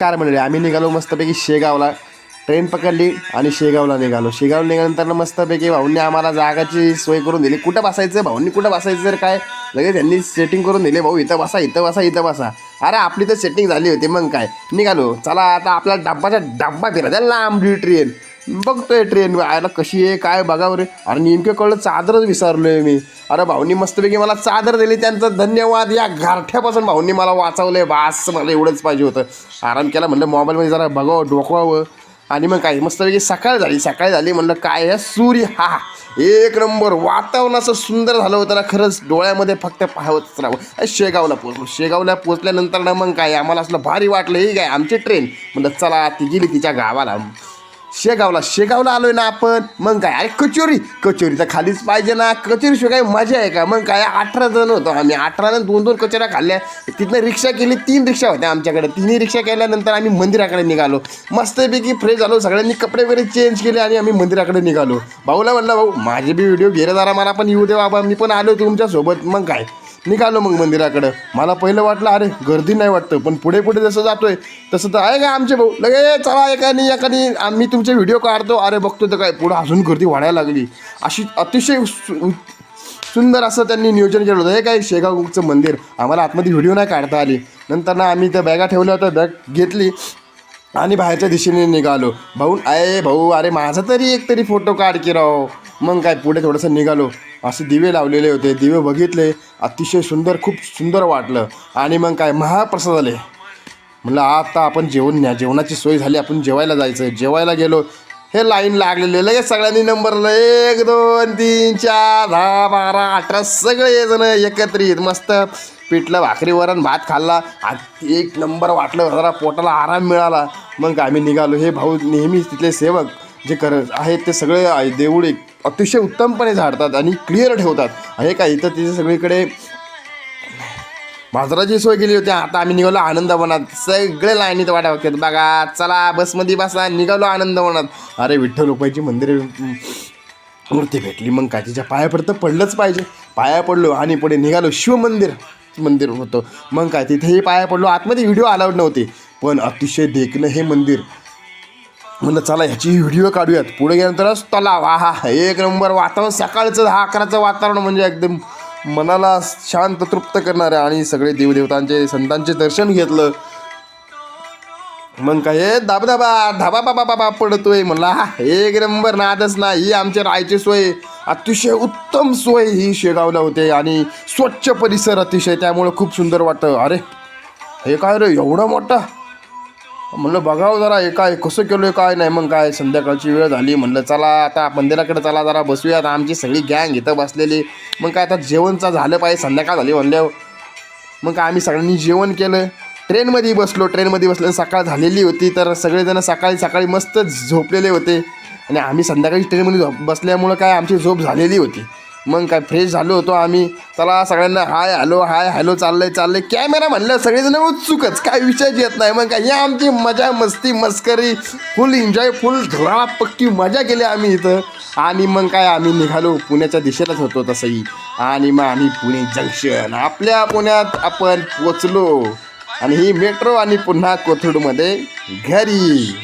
Car म्हणले आम्ही निघालो मस्तपैकी शेगावला. ट्रेन पकडली आणि शेगावला निघालो. शेगावला निघाल्यानंतर मस्तपैकी भाऊंनी आम्हाला जागाची सोय करून दिली. कुठं बसायचं? भाऊंनी कुठं बसायचं जर काय? लगेच त्यांनी सेटिंग करून दिले भाऊ इथं बसा इथं बसा इथं बसा. अरे आपली तर सेटिंग झाली होती मग काय? निघालो. चला आता आपला डब्बाचा डब्बा फिरायचा लांबली ट्रेन बघतोय ट्रेन आयला कशी आहे काय बघावं रे? अरे नेमकं कळलं चादरच विसरलोय मी. अरे भाऊनी मस्तपैकी मला चादर दिली त्यांचं धन्यवाद. या गारठ्यापासून भाऊनी मला वाचवलंय. बास मला एवढंच पाहिजे होतं. आराम केला म्हणलं मोबाईलमध्ये जरा बघावं डोकवावं. आणि मग काय मस्तपैकी सकाळ झाली सकाळ झाली म्हणलं काय आहे? सूर्य हा एक नंबर वातावरण असं सुंदर झालं होतं ना खरंच डोळ्यामध्ये फक्त पाहावंच राहावं शेगावला पोचलो शेगावला पोचल्यानंतर ना मग काय आम्हाला असलं भारी वाटलं. ही काय आमची ट्रेन म्हणलं चला ती गेली तिच्या गावाला. शेगावला शेगावला आलोय ना आपण. मग काय अरे कचोरी कचोरी तर खालीच पाहिजे ना. कचोरी शिवाय मजा आहे का? मग काय अठरा जण होतो आम्ही. अठरा जण दोन दोन कचोऱ्या खाल्ल्या. तिथनं रिक्षा केली तीन रिक्षा होत्या आमच्याकडे. तिन्ही रिक्षा केल्यानंतर आम्ही मंदिराकडे निघालो. मस्तपैकी फ्रेश झालो. सगळ्यांनी कपडे वगैरे चेंज केले आणि आम्ही मंदिराकडे निघालो. भाऊला म्हणलं भाऊ माझे बी व्हिडिओ घेरे जरा मला पण येऊ दे बाबा. मी पण आलो तुमच्यासोबत. मग काय निघालो मग मंदिराकडं. मला पहिलं वाटलं अरे गर्दी नाही वाटतं पण पुढे पुढे जसं जातोय तसं तर आहे का आमचे भाऊ? लगे चला एकानी एकानी आम्ही तुमचे व्हिडिओ काढतो. अरे बघतो तर काय पुढं अजून गर्दी वाढायला लागली. अशी अतिशय सु- सुंदर असं त्यांनी नियोजन केलं होतं. हे काय शेगावचं मंदिर. आम्हाला आतमध्ये व्हिडिओ नाही काढता आली. नंतर ना आम्ही त्या बॅगा ठेवल्या होत्या बॅग घेतली आणि बाहेरच्या दिशेने निघालो. भाऊ अरे भाऊ अरे माझा तरी एक तरी फोटो काढ की राव. मग काय पुढे थोडंसं निघालो. असे दिवे लावलेले होते. दिवे बघितले. अतिशय सुंदर खूप सुंदर वाटलं. आणि मग काय? महाप्रसाद आले. म्हणलं आता आपण जेवण न्या. जेवणाची सोय झाली आपण जेवायला जायचं. जेवायला गेलो. हे लाईन लागलेले लगेच सगळ्यांनी नंबर एक दोन तीन चार दहा बारा अठरा सगळे जण एकत्रित मस्त पिठलं भाकरी वरण भात खाल्ला. एक नंबर वाटलं. जरा पोटाला आराम मिळाला. मग काय आम्ही निघालो. हे भाऊ नेहमीच तिथले सेवक जे कर आहेत ते सगळे देऊळ अतिशय उत्तमपणे झाडतात आणि क्लिअर ठेवतात. हे काय इथं तिथे सगळीकडे बाजाराची सोय केली होती. आता आम्ही निघालो आनंदवनात. सगळे लाईनीत वाटा बघतात. बघा चला बसमध्ये बसा निघालो आनंदवनात. अरे विठ्ठल रुपयाची मंदिर मूर्ती भेटली. मग काय तिच्या पाया पडतं पडलंच पाहिजे. पाया पडलो आणि पुढे निघालो. शिवमंदिर मंदिर होतं. मग काय तिथेही पाया पडलो. आतमध्ये व्हिडिओ अलाउड नव्हते. पण अतिशय देखणं हे मंदिर. म्हणलं चला ह्याची व्हिडिओ काढूयात. पुढे गेल्यानंतरच तलाव. हा हा एक नंबर वातावरण सकाळचं दहा अकराचं वातावरण म्हणजे एकदम मनाला शांत तृप्त करणारे आणि सगळे देवदेवतांचे संतांचे दर्शन घेतलं. मग काय हे धाबधाबा धाबा बाबा बाबा पडतोय. म्हणला हा एक नंबर नादच ना ही आमच्या राहायची सोय अतिशय उत्तम सोय ही शेगावला होते आणि स्वच्छ परिसर अतिशय त्यामुळं खूप सुंदर वाटतं. अरे हे काय रे एवढं मोठं? म्हणलं बघावं जरा हे काय कसं केलं काय नाही मग काय संध्याकाळची वेळ झाली. म्हणलं चला आता मंदिराकडे चला जरा बसूयात आमची सगळी गँग इथं बसलेली. मग काय आता जेवणचं झालं पाहिजे संध्याकाळ झाली म्हणल्यावर. मग काय आम्ही सगळ्यांनी जेवण केलं. ट्रेनमध्ये बसलो ट्रेनमध्ये बसलो सकाळ झालेली होती तर सगळेजण सकाळी सकाळी मस्त झोपलेले होते. आणि आम्ही संध्याकाळी ट्रेनमध्ये झोप बसल्यामुळं काय आमची झोप झालेली होती. मग काय फ्रेश झालो होतो आम्ही. चला सगळ्यांना हाय हॅलो हाय हॅलो चाललंय चाललंय. कॅमेरा म्हणलं सगळेजण उत्सुकच. काय विषयच येत नाही. मग काय या आमची मजा मस्ती मस्करी फुल एन्जॉय फुल पक्की मजा केली आम्ही इथं. आणि मग काय आम्ही निघालो पुण्याच्या दिशेलाच होतो तसंही. आणि मग आम्ही पुणे जंक्शन आपल्या पुण्यात आपण पोचलो. आणि ही मेट्रो आणि पुन्हा कोथरूडमध्ये घरी.